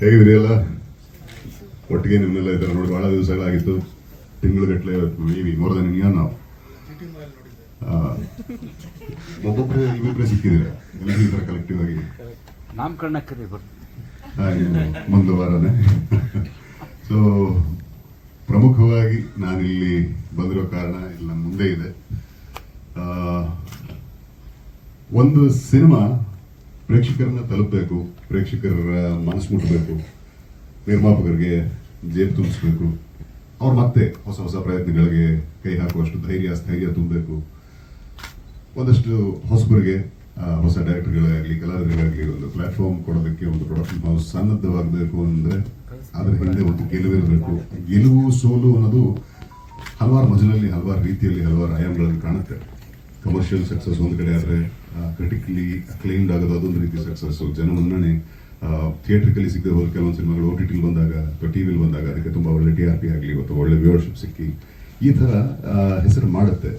ಹೇಗಿದ್ರಿ ಎಲ್ಲ ಒಟ್ಟಿಗೆ ನಿಮ್ಮೆಲ್ಲ ಇದ್ದಾರೆ ನೋಡಿ ಭಾಳ ದಿವಸಗಳಾಗಿತ್ತು. ತಿಂಗಳುಗಟ್ಟಲೆ maybe more than year ನಾವು ಒಬ್ಬೊಬ್ಬರೇ ಇವಿಬ್ಬರೇ ಸಿಕ್ಕಿದ್ರೆ ಎಲ್ಲರೂ ಈ ಥರ ಕಲೆಕ್ಟಿವ್ ಆಗಿ. ನಾಮಕರಣಕ್ಕೆ ಮುಂದೆ ವಾರನೇ. ಸೊ ಪ್ರಮುಖವಾಗಿ ನಾನಿಲ್ಲಿ ಬಂದಿರೋ ಕಾರಣ ಇಲ್ಲಿ ನಮ್ಮ ಮುಂದೆ ಇದೆ. ಒಂದು ಸಿನಿಮಾ ಪ್ರೇಕ್ಷಕರನ್ನ ತಲುಪಬೇಕು ಪ್ರೇಕ್ಷಕರ ಮನಸ್ಸು ಮುಟ್ಟಬೇಕು ನಿರ್ಮಾಪಕರಿಗೆ ಜೇಬು ತುಂಬಿಸ್ಬೇಕು. ಅವ್ರು ಮತ್ತೆ ಹೊಸ ಹೊಸ ಪ್ರಯತ್ನಗಳಿಗೆ ಕೈ ಹಾಕುವಷ್ಟು ಧೈರ್ಯ, ಸ್ಥೈರ್ಯ ತುಂಬಬೇಕು. ಒಂದಷ್ಟು ಹೊಸಬರಿಗೆ ಹೊಸ ಡೈರೆಕ್ಟರ್ಗಳಾಗಲಿ, ಕಲಾವಿದರಿಗಾಗಲಿ ಒಂದು ಪ್ಲಾಟ್ಫಾರ್ಮ್ ಕೊಡೋದಕ್ಕೆ ಒಂದು ಪ್ರೊಡಕ್ಷನ್ ಹೌಸ್ ಸನ್ನದ್ಧವಾಗಬೇಕು ಅಂದರೆ ಅದರ ಹಿಂದೆ ಒಂದು ಗೆಲುವಿರಬೇಕು ಗೆಲುವು, ಸೋಲು ಅನ್ನೋದು ಹಲವಾರು ಮಜಲಲ್ಲಿ, ಹಲವಾರು ರೀತಿಯಲ್ಲಿ, ಹಲವಾರು ಆಯಾಮಗಳಲ್ಲಿ ಕಾಣುತ್ತೆ. ಕಮರ್ಷಿಯಲ್ ಸಕ್ಸಸ್ ಒಂದು ಕಡೆ ಆದರೆ ಕ್ರಿಟಿಕಲಿ ಅಕ್ಲೈಮ್ಡ್ ಆಗೋದು ಅದೊಂದು ರೀತಿ ಸಕ್ಸಸ್ ಜನಮನ್ನಣೆ ಥಿಯೇಟ್ರಿಕಲಿ ಸಿಗದೆ ಕೆಲವೊಂದು ಸಿನಿಮಾಗಳು ಓ ಟಿ ಟಿಲಿ ಬಂದಾಗ ಅಥವಾ ಟಿ ವಿಲಿ ಬಂದಾಗ ಅದಕ್ಕೆ ತುಂಬ ಒಳ್ಳೆ ಟಿ ಆರ್ ಪಿ ಆಗಲಿ ಅಥವಾ ಒಳ್ಳೆ ವ್ಯೂವರ್ಶಿಪ್ ಸಿಕ್ಕಿ ಈ ಥರ ಹೆಸರು ಮಾಡುತ್ತೆ.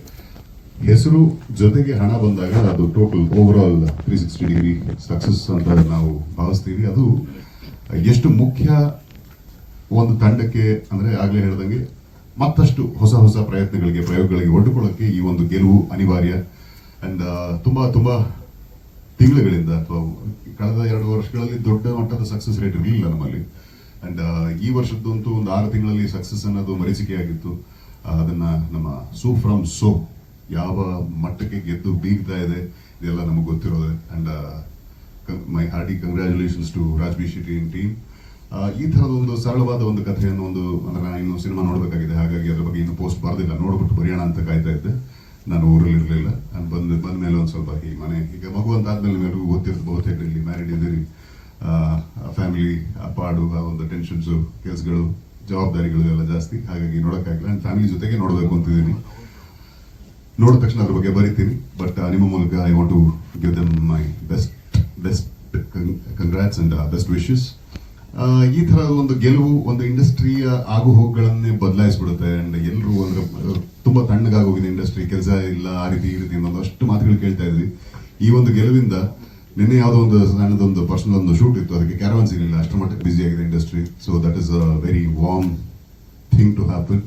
ಹೆಸರು ಜೊತೆಗೆ ಹಣ ಬಂದಾಗ ಅದು total overall three sixty degree success ಅಂತ ನಾವು ಭಾವಿಸ್ತೀವಿ. ಅದು ಎಷ್ಟು ಮುಖ್ಯ ಒಂದು ತಂಡಕ್ಕೆ ಅಂದರೆ ಆಗಲೇ ಹೇಳ್ದಂಗೆ ಮತ್ತಷ್ಟು ಹೊಸ ಹೊಸ ಪ್ರಯತ್ನಗಳಿಗೆ, ಪ್ರಯೋಗಗಳಿಗೆ ಒಡ್ಡಿಕೊಳ್ಳೋಕ್ಕೆ ಈ ಒಂದು ಗೆಲುವು ಅನಿವಾರ್ಯ. ಅಂಡ್ ತುಂಬಾ ತುಂಬಾ ತಿಂಗಳುಗಳಿಂದ ಅಥವಾ ಕಳೆದ ಎರಡು ವರ್ಷಗಳಲ್ಲಿ ದೊಡ್ಡ ಮಟ್ಟದ ಸಕ್ಸಸ್ ರೇಟ್ ಇರಲಿಲ್ಲ ನಮ್ಮಲ್ಲಿ. ಅಂಡ್ ಈ ವರ್ಷದ್ದಂತೂ ಒಂದು ಆರು ತಿಂಗಳಲ್ಲಿ ಸಕ್ಸಸ್ ಅನ್ನೋದು ಮರೀಚಿಕೆಯಾಗಿತ್ತು ಅದನ್ನ ನಮ್ಮ ಸೋ ಫ್ರಮ್ ಸೋ ಯಾವ ಮಟ್ಟಕ್ಕೆ ಗೆದ್ದು ಬೀಗ್ತಾ ಇದೆ, ಇದೆಲ್ಲ ನಮಗೆ ಗೊತ್ತಿರೋದೆ. And my hearty congratulations to Raj B Shetty in team ಈ ಥರದ ಒಂದು ಸರಳವಾದ ಒಂದು ಕಥೆಯನ್ನು ಒಂದು, ಅಂದ್ರೆ ನಾನು ಇನ್ನು ಸಿನಿಮಾ ನೋಡಬೇಕಾಗಿದೆ. ಹಾಗಾಗಿ ಅದ್ರ ಬಗ್ಗೆ ಇನ್ನು ಪೋಸ್ಟ್ ಬರೆದಿಲ್ಲ. ನೋಡ್ಬಿಟ್ಟು ಬರೆಯೋಣ ಅಂತ ಕಾಯ್ತಾ ಇದ್ದೆ. ನಾನು ಊರಲ್ಲಿ ಇರಲಿಲ್ಲ ನಾನು ಬಂದು ಬಂದ ಮೇಲೆ ಒಂದು ಸ್ವಲ್ಪ ಈ ಮನೆ. ಈಗ ಮಗು ಅಂತ ಆದ್ಮೇಲೆ ನಿಮಗೂ ಗೊತ್ತಿರುತ್ತೆ, ಬಹುತೇಕ ಇಲ್ಲಿ ಮ್ಯಾರಿಡ್ ಇದ್ದೀರಿ. ಫ್ಯಾಮಿಲಿ ಪಾಡು, ಆ ಒಂದು ಟೆನ್ಷನ್ಸು ಕೆಲಸಗಳು ಜವಾಬ್ದಾರಿಗಳು ಎಲ್ಲ ಜಾಸ್ತಿ. ಹಾಗಾಗಿ ನೋಡೋಕ್ಕಾಗಿಲ್ಲ ಆ್ಯಂಡ್ ಫ್ಯಾಮಿಲಿ ಜೊತೆಗೆ ನೋಡಬೇಕು ಅಂತಿದ್ದೀನಿ ನೋಡಿದ ತಕ್ಷಣ ಅದ್ರ ಬಗ್ಗೆ ಬರಿತೀನಿ. ಬಟ್ ನಿಮ್ಮ ಮೂಲಕ I want to give them my best best congrats and best wishes ಈ ತರ ಒಂದು ಗೆಲುವು ಒಂದು ಇಂಡಸ್ಟ್ರಿಯ ಆಗು ಹೋಗುಗಳನ್ನೇ ಬದಲಾಯಿಸ್ಬಿಡುತ್ತೆ. ಅಂಡ್ ಎಲ್ಲರೂ ಅಂದ್ರೆ ತುಂಬಾ ತಣ್ಣಗಾಗೋಗಿದೆ ಇಂಡಸ್ಟ್ರಿ ಕೆಲಸ ಇಲ್ಲ, ಆ ರೀತಿ ಈ ರೀತಿ ಅಷ್ಟು ಮಾತುಗಳು ಕೇಳ್ತಾ ಇದ್ವಿ. ಈ ಒಂದು ಗೆಲುವಿಂದ ನಿನ್ನೆ ಯಾವುದೋ ಒಂದು ಸಣ್ಣದೊಂದು ಪರ್ಸನಲ್ ಒಂದು ಶೂಟ್ ಇತ್ತು, ಅದಕ್ಕೆ ಕ್ಯಾರವನ್ ಇರಲಿಲ್ಲ ಅಷ್ಟು ಮಟ್ಟಕ್ಕೆ ಬಿಸಿ ಆಗಿದೆ industry so that is a very warm thing to happen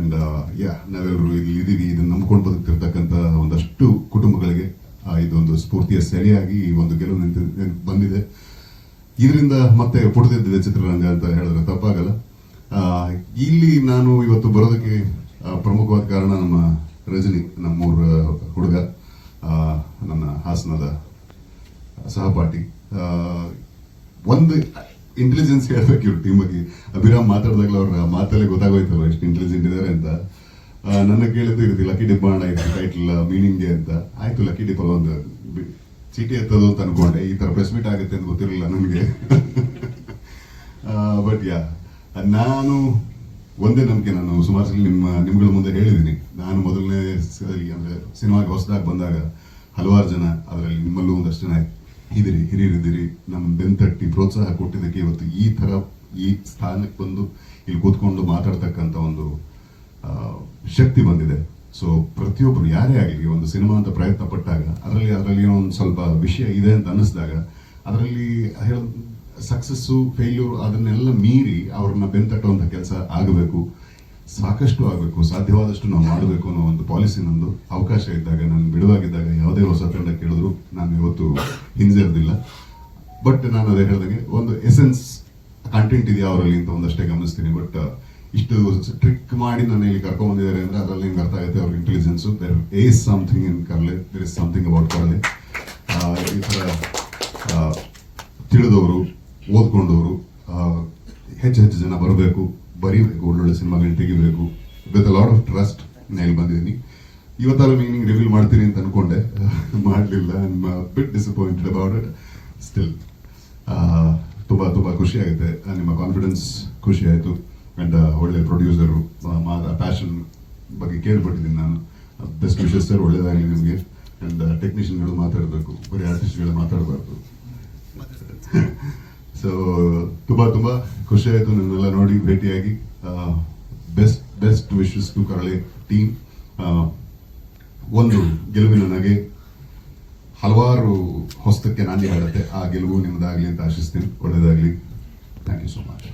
and yeah ನಾವೆಲ್ಲರೂ ಇಲ್ಲಿ ಇದೀವಿ ಇದನ್ನು ನಂಬ್ಕೊಂಡು ಬದುಕ್ತಿರ್ತಕ್ಕಂಥ ಒಂದಷ್ಟು ಕುಟುಂಬಗಳಿಗೆ ಇದೊಂದು ಸ್ಫೂರ್ತಿಯ ಸೆಲೆಯಾಗಿ ಈ ಒಂದು ಗೆಲುವು ನಿಂತು ಬಂದಿದೆ. ಇದರಿಂದ ಮತ್ತೆ ಪುಟದಿದ್ದಿದೆ ಚಿತ್ರರಂಗ ಅಂತ ಹೇಳಿದ್ರೆ ತಪ್ಪಾಗಲ್ಲ. ಇಲ್ಲಿ ನಾನು ಇವತ್ತು ಬರೋದಕ್ಕೆ ಪ್ರಮುಖವಾದ ಕಾರಣ ನಮ್ಮ ರಜನಿ, ನಮ್ಮೂರ ಹುಡುಗ ನನ್ನ ಹಾಸನದ ಸಹಪಾಠಿ. ಒಂದು ಇಂಟೆಲಿಜೆನ್ಸ್ ಹೇಳ್ಬೇಕು ಇವ್ರ ಟೀಮ್ ಬಗ್ಗೆ. ಅಭಿರಾಮ್ ಮಾತಾಡಿದಾಗಲೂ ಅವ್ರ ಮಾತಲ್ಲೇ ಗೊತ್ತಾಗೋಯ್ತಲ್ಲ ಎಷ್ಟು ಇಂಟೆಲಿಜೆಂಟ್ ಇದ್ದಾರೆ ಅಂತ. ನನ್ನ ಕೇಳಿದ್ದು ಇರುತ್ತೆ ಲಕ್ಕಿ ಡಿಪ್ ಮಾಡೋಣ ಇದು ಟೈಟಲ್ ಮೀನಿಂಗ್ಗೆ ಅಂತ. ಆಯ್ತು ಲಕ್ಕಿ ಡಿಪ್ ಒಂದು ಚೀಟಿ ಎತ್ತದು ಅಂತ ಅನ್ಕೊಂಡೆ. ಈ ತರ ಪ್ರೆಸ್ ಮೀಟ್ ಆಗುತ್ತೆ ಅಂತ ಗೊತ್ತಿರಲಿಲ್ಲ ನನಗೆ. ಬಟ್ ಯಾ ನಾನು ಒಂದೇ ನಂಬಿಕೆ ನಾನು ಸುಮಾರು ನಿಮ್ಮ, ನಿಮ್ಗಳ ಮುಂದೆ ಹೇಳಿದ್ದೀನಿ. ನಾನು ಮೊದಲನೇ ಸರಿ ಅಂದ್ರೆ ಸಿನಿಮಾಗೆ ಹೊಸದಾಗಿ ಬಂದಾಗ ಹಲವಾರು ಜನ ಅದರಲ್ಲಿ ನಿಮ್ಮಲ್ಲೂ ಒಂದಷ್ಟು ಜನ ಇದಿರಿ ಹಿರಿಯರಿದ್ದೀರಿ ನಮ್ಮ ಬೆಂತಟ್ಟಿ ಪ್ರೋತ್ಸಾಹ ಕೊಟ್ಟಿದ್ದಕ್ಕೆ ಇವತ್ತು ಈ ತರ ಈ ಸ್ಥಾನಕ್ಕೆ ಬಂದು ಇಲ್ಲಿ ಕೂತ್ಕೊಂಡು ಮಾತಾಡ್ತಕ್ಕಂಥ ಒಂದು ಶಕ್ತಿ ಬಂದಿದೆ. ಸೊ ಪ್ರತಿಯೊಬ್ಬರು ಯಾರೇ ಆಗಲಿ ಒಂದು ಸಿನಿಮಾ ಅಂತ ಪ್ರಯತ್ನ ಪಟ್ಟಾಗ, ಅದರಲ್ಲಿ ಅದರಲ್ಲಿ ಏನೋ ಒಂದು ಸ್ವಲ್ಪ ವಿಷಯ ಇದೆ ಅಂತ ಅನ್ನಿಸಿದಾಗ, ಅದರಲ್ಲಿ ಹೇಳ ಸಕ್ಸಸ್ಸು ಫೇಲ್ಯೂರ್ ಅದನ್ನೆಲ್ಲ ಮೀರಿ ಅವ್ರನ್ನ ಬೆಂತಟ್ಟುವಂಥ ಕೆಲಸ ಆಗಬೇಕು. ಸಾಕಷ್ಟು ಆಗಬೇಕು. ಸಾಧ್ಯವಾದಷ್ಟು ನಾವು ಮಾಡಬೇಕು ಅನ್ನೋ ಒಂದು ಪಾಲಿಸಿ ನಂದು. ಅವಕಾಶ ಇದ್ದಾಗ ನಾನು ಬಿಡುವಾಗಿದ್ದಾಗ ಯಾವುದೇ ಹೊಸ ತಂಡ ಕೇಳಿದ್ರು ನಾನು ಇವತ್ತು ಹಿಂಜರಿದಿಲ್ಲ ಬಟ್ ನಾನು ಅದೇ ಹೇಳಿದಂಗೆ ಒಂದು ಎಸೆನ್ಸ್ ಕಂಟೆಂಟ್ ಇದೆಯಾ ಅವರಲ್ಲಿ ಅಂತ ಒಂದಷ್ಟೇ ಗಮನಿಸ್ತೀನಿ. ಬಟ್ ಇಷ್ಟು ಟ್ರಿಕ್ ಮಾಡಿ ನಾನು ಇಲ್ಲಿ ಕರ್ಕೊಂಡ್ಬಂದಿದ್ದಾರೆ ಅಂದರೆ ಅಂದ್ರೆ ಅದರಲ್ಲಿ ನಿಮ್ಗೆ ಅರ್ಥ ಆಗುತ್ತೆ ಅವ್ರ intelligence there is something in Karle there is something about Karle ಈ ಥರ ಆ, ತಿಳಿದವರು ಓದ್ಕೊಂಡವರು ಹೆಚ್ಚು ಹೆಚ್ಚು ಜನ ಬರಬೇಕು ಬರೀಬೇಕು ಒಳ್ಳೊಳ್ಳೆ ಸಿನಿಮಾಗಳನ್ನ ತೆಗಿಬೇಕು. ವಿತ್ ಲಾಟ್ ಆಫ್ ಟ್ರಸ್ಟ್ ನಾನು ಇಲ್ಲಿ ಬಂದಿದ್ದೀನಿ. ಇವತ್ತೆಲ್ಲ ಮೀನಿಂಗ್ ರಿವೀಲ್ ಮಾಡ್ತೀನಿ ಅಂತ ಅನ್ಕೊಂಡೆ. ಮಾಡಲಿಲ್ಲ. Bit disappointed about it still ತುಂಬ ತುಂಬ ಖುಷಿ ಆಗುತ್ತೆ. ನಿಮ್ಮ ಕಾನ್ಫಿಡೆನ್ಸ್ ಖುಷಿ ಆಯಿತು. ಆ್ಯಂಡ್ ಒಳ್ಳೆ ಪ್ರೊಡ್ಯೂಸರು ಪ್ಯಾಷನ್ ಬಗ್ಗೆ ಕೇಳ್ಬಿಟ್ಟಿದ್ದೀನಿ ನಾನು. ಬೆಸ್ಟ್ ವಿಶಸ್ ಸರ್ ಒಳ್ಳೆಯದಾಗಲಿ ನಿಮಗೆ. ಆ್ಯಂಡ್ ಟೆಕ್ನಿಷಿಯನ್ಗಳು ಮಾತಾಡಬೇಕು. ಬರೀ ಆರ್ಟಿಸ್ಟ್ಗಳು ಮಾತಾಡಬಾರ್ದು. ಸೊ ತುಂಬಾ ತುಂಬಾ ಖುಷಿ ಆಯ್ತು ನನ್ನೆಲ್ಲ ನೋಡಿ ಭೇಟಿಯಾಗಿ. Best best wishes to Karale team ಒಂದು ಗೆಲುವಿನ ನನಗೆ ಹಲವಾರು ಹೊಸ್ತಕ್ಕೆ ನಾಂದಿ ಹೇಳುತ್ತೆ ಆ ಗೆಲುವು ನಿಮ್ಮದಾಗ್ಲಿ ಅಂತ ಆಶಿಸ್ತೀನಿ. You so much